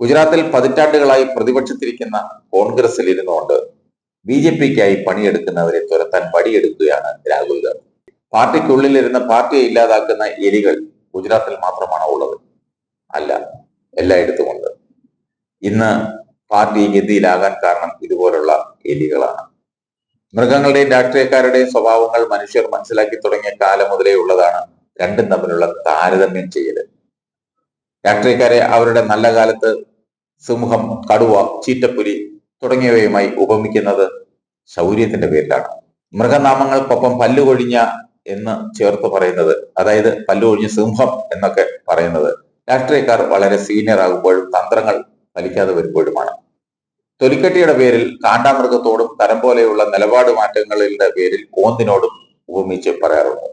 ഗുജറാത്തിൽ പതിറ്റാണ്ടുകളായി പ്രതിപക്ഷത്തിരിക്കുന്ന കോൺഗ്രസിൽ ഇരുന്നുകൊണ്ട് ബി ജെ പിക്കായി പണിയെടുക്കുന്നവരെ തുരത്താൻ വടിയെടുക്കുകയാണ് രാഹുൽ ഗാന്ധി. പാർട്ടിക്കുള്ളിലിരുന്ന് പാർട്ടിയെ ഇല്ലാതാക്കുന്ന എലികൾ ഗുജറാത്തിൽ മാത്രമാണ് ഉള്ളത്? അല്ല എല്ലായിടത്തുമുണ്ട്. ഇന്ന് പാർട്ടി ഗതിയിലാകാൻ കാരണം ഇതുപോലുള്ള എലികളാണ്. മൃഗങ്ങളുടെയും രാഷ്ട്രീയക്കാരുടെയും സ്വഭാവങ്ങൾ മനുഷ്യർ മനസ്സിലാക്കി തുടങ്ങിയ കാലം മുതലേ ഉള്ളതാണ് രണ്ടും തമ്മിലുള്ള താരതമ്യം ചെയ്യൽ. രാഷ്ട്രീയക്കാരെ അവരുടെ നല്ല കാലത്ത് സിംഹം കടുവ ചീറ്റപ്പുലി തുടങ്ങിയവയുമായി ഉപമിക്കുന്നത് ശൗര്യത്തിന്റെ പേരിലാണ്. മൃഗനാമങ്ങൾക്കൊപ്പം പല്ലുകൊഴിഞ്ഞ എന്ന് ചേർത്ത് പറയുന്നത് അതായത് പല്ലുകൊഴിഞ്ഞ സിംഹം എന്നൊക്കെ പറയുന്നത്. രാഷ്ട്രീയക്കാർ വളരെ സീനിയർ ആകുമ്പോഴും തന്ത്രങ്ങൾ ഫലിക്കാതെ വരുമ്പോഴുമാണ്. തൊലിക്കട്ടിയുടെ പേരിൽ കാണ്ടാമൃഗത്തോടും തരം പോലെയുള്ള നിലപാട് മാറ്റങ്ങളുടെ പേരിൽ ഓന്തിനോടും ഉപമിച്ച് പറയാറുണ്ട്.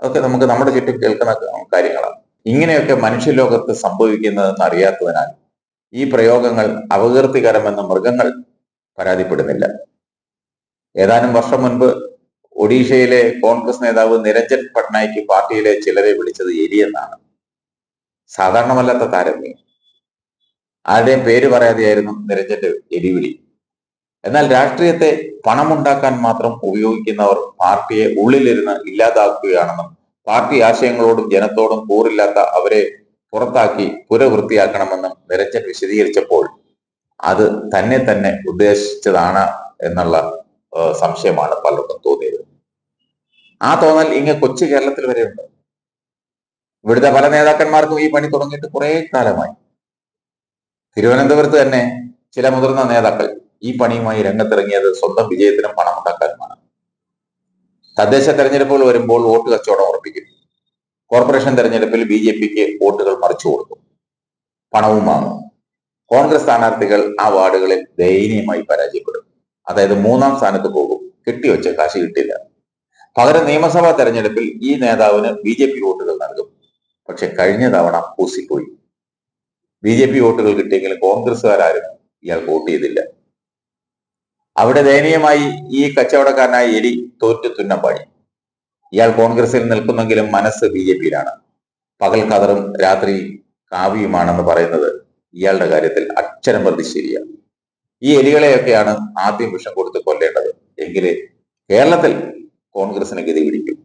അതൊക്കെ നമുക്ക് നമ്മുടെ ചുറ്റും കേൾക്കുന്ന കാര്യങ്ങളാണ്. ഇങ്ങനെയൊക്കെ മനുഷ്യലോകത്ത് സംഭവിക്കുന്നതെന്ന് അറിയാത്തതിനാൽ ഈ പ്രയോഗങ്ങൾ അപകീർത്തികരമെന്ന് മൃഗങ്ങൾ പരാതിപ്പെടുന്നില്ല. ഏതാനും വർഷം മുൻപ് ഒഡീഷയിലെ കോൺഗ്രസ് നേതാവ് നിരഞ്ജൻ പട്നായിക്ക് പാർട്ടിയിലെ ചിലരെ വിളിച്ചത് എലിയെന്നാണ് സാധാരണമല്ലാത്ത താരതമ്യം. ആരുടെയും പേര് പറയാതെയായിരുന്നു നിരഞ്ജന്റെ എരിവിളി എന്നാൽ രാഷ്ട്രീയത്തെ പണമുണ്ടാക്കാൻ മാത്രം ഉപയോഗിക്കുന്നവർ പാർട്ടിയെ ഉള്ളിലിരുന്ന് ഇല്ലാതാക്കുകയാണെന്നും പാർട്ടി ആശയങ്ങളോടും ജനത്തോടും കൂറില്ലാത്ത അവരെ പുറത്താക്കി പുരവൃത്തിയാക്കണമെന്നും നിരഞ്ജൻ വിശദീകരിച്ചപ്പോൾ അത് തന്നെ തന്നെ ഉദ്ദേശിച്ചതാണ് എന്നുള്ള സംശയമാണ് പലർക്കും തോന്നിയത്. ആ തോന്നൽ ഇങ്ങ് കൊച്ചു കേരളത്തിൽ വരെ ഉണ്ട്. ഇവിടുത്തെ പല നേതാക്കന്മാർക്കും ഈ പണി തുടങ്ങിയിട്ട് കുറെ കാലമായി. തിരുവനന്തപുരത്ത് തന്നെ ചില മുതിർന്ന നേതാക്കൾ ഈ പണിയുമായി രംഗത്തിറങ്ങിയത് സ്വന്തം വിജയത്തിനും പണമുണ്ടാക്കാനുമാണ്. തദ്ദേശ തെരഞ്ഞെടുപ്പുകൾ വരുമ്പോൾ വോട്ട് കച്ചവടം ഉറപ്പിക്കും കോർപ്പറേഷൻ തെരഞ്ഞെടുപ്പിൽ ബി ജെ പിക്ക് വോട്ടുകൾ മറിച്ചു കൊടുക്കും. പണവും വാങ്ങും കോൺഗ്രസ് സ്ഥാനാർത്ഥികൾ ആ വാർഡുകളിൽ ദയനീയമായി പരാജയപ്പെടും. അതായത് മൂന്നാം സ്ഥാനത്ത് പോകും. കെട്ടിവെച്ച കാശ് കിട്ടില്ല. പകരം നിയമസഭാ തെരഞ്ഞെടുപ്പിൽ ഈ നേതാവിന് ബി ജെ പി വോട്ടുകൾ നൽകും. പക്ഷെ കഴിഞ്ഞ തവണ പൂസിപ്പോയി. ബി ജെ പി വോട്ടുകൾ കിട്ടിയെങ്കിലും കോൺഗ്രസ്സുകാരും ഇയാൾ വോട്ട് ചെയ്തില്ല. അവിടെ ദയനീയമായി ഈ കച്ചവടക്കാരനായ എലി തോറ്റു തുന്നം പാടി ഇയാൾ കോൺഗ്രസിൽ നിൽക്കുന്നെങ്കിലും മനസ്സ് ബി ജെ പിയിലാണ്. പകൽ കതറും രാത്രി കാവ്യയുമാണെന്ന് പറയുന്നത് ഇയാളുടെ കാര്യത്തിൽ അക്ഷരം പ്രതി ശരിയാണ് ഈ എലികളെയൊക്കെയാണ് ആദ്യം വിഷം കൊടുത്ത് കൊല്ലേണ്ടത്. എങ്കിലേ കേരളത്തിൽ കോൺഗ്രസിന് ഗതി പിടിക്കും.